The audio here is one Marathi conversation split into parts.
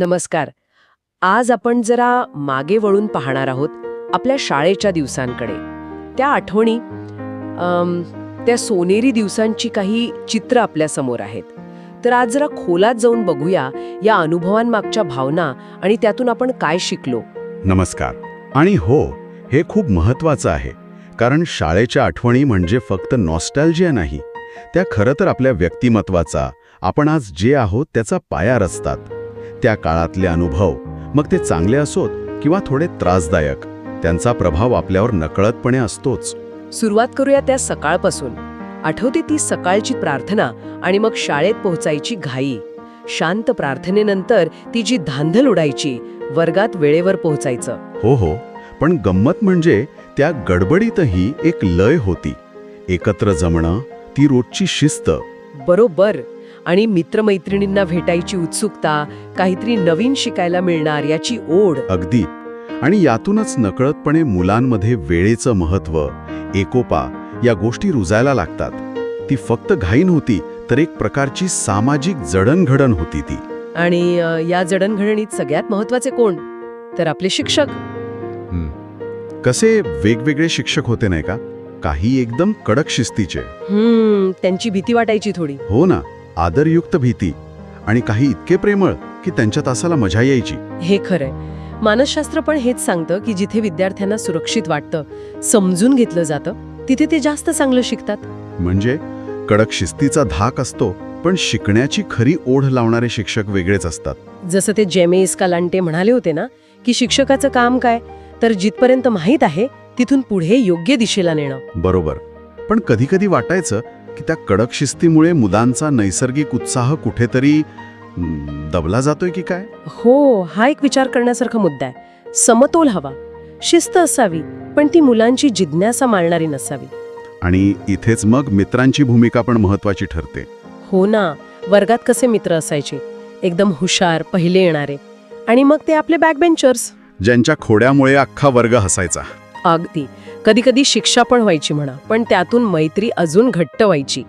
नमस्कार. आज आपण जरा मागे वळून पाहणार आहोत आपल्या शाळेच्या दिवसांकडे. त्या आठवणी त्या सोनेरी दिवसांची काही चित्र आपल्यासमोर आहेत. तर आज जरा खोलात जाऊन बघूया या अनुभवांमागच्या भावना आणि त्यातून आपण काय शिकलो. नमस्कार. आणि हो हे खूप महत्वाचं आहे. कारण शाळेच्या आठवणी म्हणजे फक्त नॉस्टॅल्जिया नाही त्या खरं तर आपल्या व्यक्तिमत्वाचा. आपण आज जे आहोत त्याचा पाया रचतात. त्या काळातले अनुभव. मग ते चांगले असोत किंवा थोडे त्रासदायक. त्यांचा प्रभाव आपल्यावर नकळतपणे असतोच. सुरुवात करूया त्या सकाळपासून. आठवते ती सकाळची प्रार्थना आणि मग शाळेत पोहोचायची घाई. शांत प्रार्थनेनंतर ती जी धांदल उडायची वर्गात वेळेवर पोहोचायचं. हो हो. पण गंमत म्हणजे त्या गडबडीतही एक लय होती. एकत्र जमणं ती रोजची शिस्त. बरोबर. आणि मित्रमैत्रिणींना भेटायची उत्सुकता काहीतरी नवीन शिकायला मिळणार याची ओढ. अगदी. आणि यातूनच नकळतपणे मुलांमध्ये वेळेचं महत्त्व एकोपा या गोष्टी रुजायला लागतात. ती फक्त घाई नव्हती तर एक प्रकारची सामाजिक जडणघडण होती ती. आणि या जडणघडणीत सगळ्यात महत्त्वाचे कोण? तर आपले शिक्षक. कसे वेगवेगळे शिक्षक होते नाही का? काही एकदम कडक शिस्तीचे. त्यांची भीती वाटायची थोडी. हो ना. आदरयुक्त भीती आणि काही इतके प्रेमळ की त्यांच्या तासाला मजा यायची. हे खरंय. मानसशास्त्र पण हेच सांगतं की जिथे विद्यार्थ्यांना सुरक्षित वाटतं समजून घेतलं जातं तिथे ते जास्त चांगलं शिकतात. म्हणजे कडक शिस्तीचा धाक असतो पण शिकण्याची खरी ओढ लावणारे शिक्षक वेगळेच असतात. जसं ते जेमे इस्कालांटे म्हणाले होते ना की शिक्षकाचं काम काय? तर जिथपर्यंत माहीत आहे तिथून पुढे योग्य दिशेला नेणं. बरोबर. पण कधीकधी वाटायचं की त्या कडक शिस्तीमुळे मुलांचा नैसर्गिक उत्साह कुठेतरी दबला जातोय की काय? हो हा एक विचार करण्यासारखा मुद्दा आहे. समतोल हवा. शिस्त असावी पण ती मुलांची जिज्ञासा मारणारी नसावी. आणि इथेच मग मित्रांची भूमिका पण महत्वाची ठरते. हो ना वर्गात कसे मित्र असायचे? एकदम हुशार पहिले येणारे. आणि मग ते आपले बॅकबेंचर्स ज्यांच्या खोड्यामुळे अख्खा वर्ग हसायचा. अगदी. कधी कधी शिक्षा पण व्हायची म्हणा पण त्यातून मैत्री अजून घट्ट व्हायची.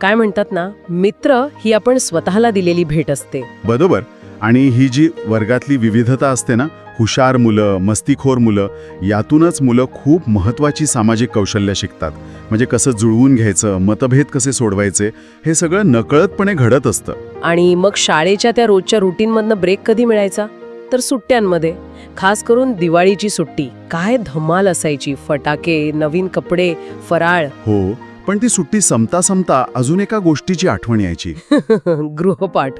काय म्हणतात ना मित्र ही आपण स्वतःला दिलेली भेट असते. बरोबर. आणि ही जी वर्गातली विविधता असते ना हुशार मुलं मस्तीखोर मुलं यातूनच मुलं खूप महत्वाची सामाजिक कौशल्य शिकतात. म्हणजे कसं जुळवून घ्यायचं मतभेद कसे सोडवायचे हे सगळं नकळतपणे घडत असतं. आणि मग शाळेच्या त्या रोजच्या रुटीनमधनं ब्रेक कधी मिळायचा? तर सुट्ट्यांमध्ये. खास करून दिवाळीची सुट्टी. काय धमाल असायची? फटाके नवीन कपडे फराळ? हो पण ती सुट्टी संपता संपता अजून एका गोष्टीची आठवण यायची. गृहपाठ.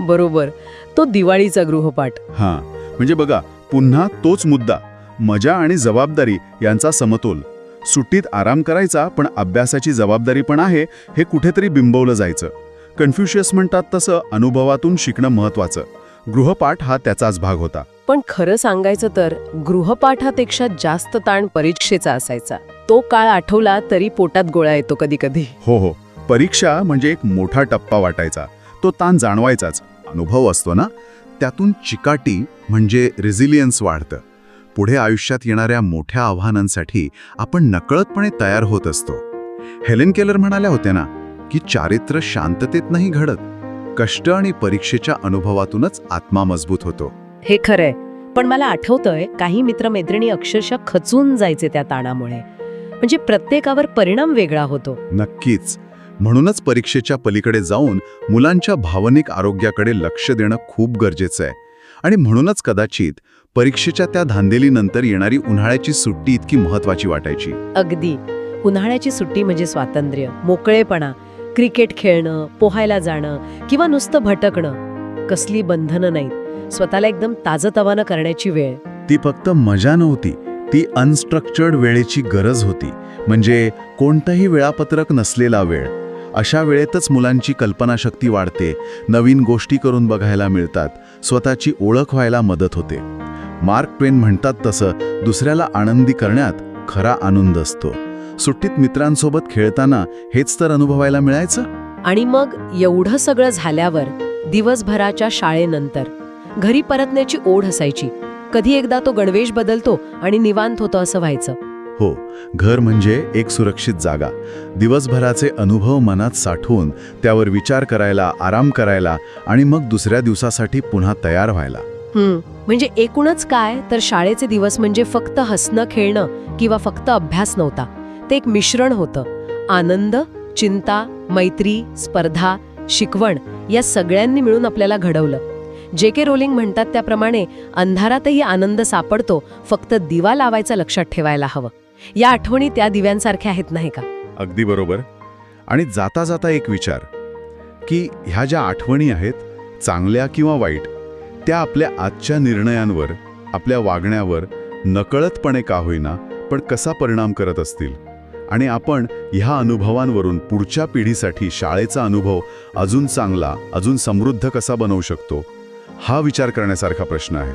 बरोबर. तो दिवाळीचा गृहपाठ. हां म्हणजे बघा पुन्हा तोच मुद्दा. मजा आणि जबाबदारी यांचा समतोल. सुट्टीत आराम करायचा पण अभ्यासाची जबाबदारी पण आहे हे कुठेतरी बिंबवलं जायचं. कन्फ्युशियस म्हणतात तसं अनुभवातून शिकणं महत्वाचं गृहपाठ हा त्याचाच भाग होता. पण खरं सांगायचं तर गृहपाठापेक्षा जास्त ताण परीक्षेचा असायचा. तो काळ आठवला तरी पोटात गोळा येतो कधी कधी हो हो. परीक्षा म्हणजे एक मोठा टप्पा वाटायचा. तो ताण जाणवायचाच. अनुभव असतो ना? त्यातून चिकाटी म्हणजे रेझिलियन्स वाढतं. पुढे आयुष्यात येणाऱ्या मोठ्या आव्हानांसाठी आपण नकळतपणे तयार होत असतो. हेलेन केलर म्हणाल्या होत्या ना की चारित्र्य शांततेत नाही घडत. कष्ट आणि परीक्षेच्या अनुभवातूनच आत्मा मजबूत होतो. हे खरंय. पण मला आठवतंय काही मित्रमैत्रिणी अक्षरशः खचून जायचे त्या ताणामुळे. म्हणजे प्रत्येकावर परिणाम वेगळा होतो. नक्कीच. म्हणूनच परीक्षेच्या पलीकडे जाऊन मुलांच्या भावनिक आरोग्याकडे लक्ष देणं खूप गरजेचं आहे आणि म्हणूनच कदाचित परीक्षेच्या त्या धांदेलीनंतर येणारी उन्हाळ्याची सुट्टी इतकी महत्वाची वाटायची. अगदी. उन्हाळ्याची सुट्टी म्हणजे स्वातंत्र्य मोकळेपणा क्रिकेट खेळणं पोहायला जाणं किंवा नुसतं भटकणं. कसली बंधनं नाहीत. स्वतःला एकदम ताजतवानं करण्याची वेळ. ती फक्त मजा नव्हती ती अनस्ट्रक्चर्ड वेळेची गरज होती. म्हणजे कोणतंही वेळापत्रक नसलेला वेळ. अशा वेळेतच मुलांची कल्पनाशक्ती वाढते नवीन गोष्टी करून बघायला मिळतात स्वतःची ओळख व्हायला मदत होते. मार्क ट्वेन म्हणतात तसं दुसऱ्याला आनंदी करण्यात खरा आनंद असतो. सुट्टीत मित्रांसोबत खेळताना हेच तर अनुभवायला मिळायचं? आणि मग एवढं सगळं झाल्यावर दिवसभराच्या शाळेनंतर घरी परतण्याची ओढ असायची. कधी एकदा तो गणवेश बदलतो आणि निवांत होतो असं व्हायचं. हो घर म्हणजे एक सुरक्षित जागा. दिवसभराचे अनुभव मनात साठवून त्यावर विचार करायला आराम करायला आणि मग दुसऱ्या दिवसासाठी पुन्हा तयार व्हायला. म्हणजे एकूणच काय? तर शाळेचे दिवस म्हणजे फक्त हसणं खेळणं किंवा फक्त अभ्यास नव्हता. ते एक मिश्रण होतं. आनंद चिंता मैत्री स्पर्धा शिकवण या सगळ्यांनी मिळून आपल्याला घडवलं. जे के रोलिंग म्हणतात त्याप्रमाणे अंधारातही आनंद सापडतो फक्त दिवा लावायचा लक्षात ठेवायला हवं. या आठवणी त्या दिव्यांसारख्या आहेत नाही का? अगदी बरोबर. आणि जाता जाता एक विचार की ह्या ज्या आठवणी आहेत चांगल्या किंवा वाईट त्या आपल्या आजच्या निर्णयांवर आपल्या वागण्यावर नकळतपणे का होईना पण कसा परिणाम करत असतील? आणि आपण ह्या अनुभवांवरून पुढच्या पिढीसाठी शाळेचा अनुभव अजून चांगला अजून समृद्ध कसा बनवू शकतो? हा विचार करण्यासारखा प्रश्न आहे.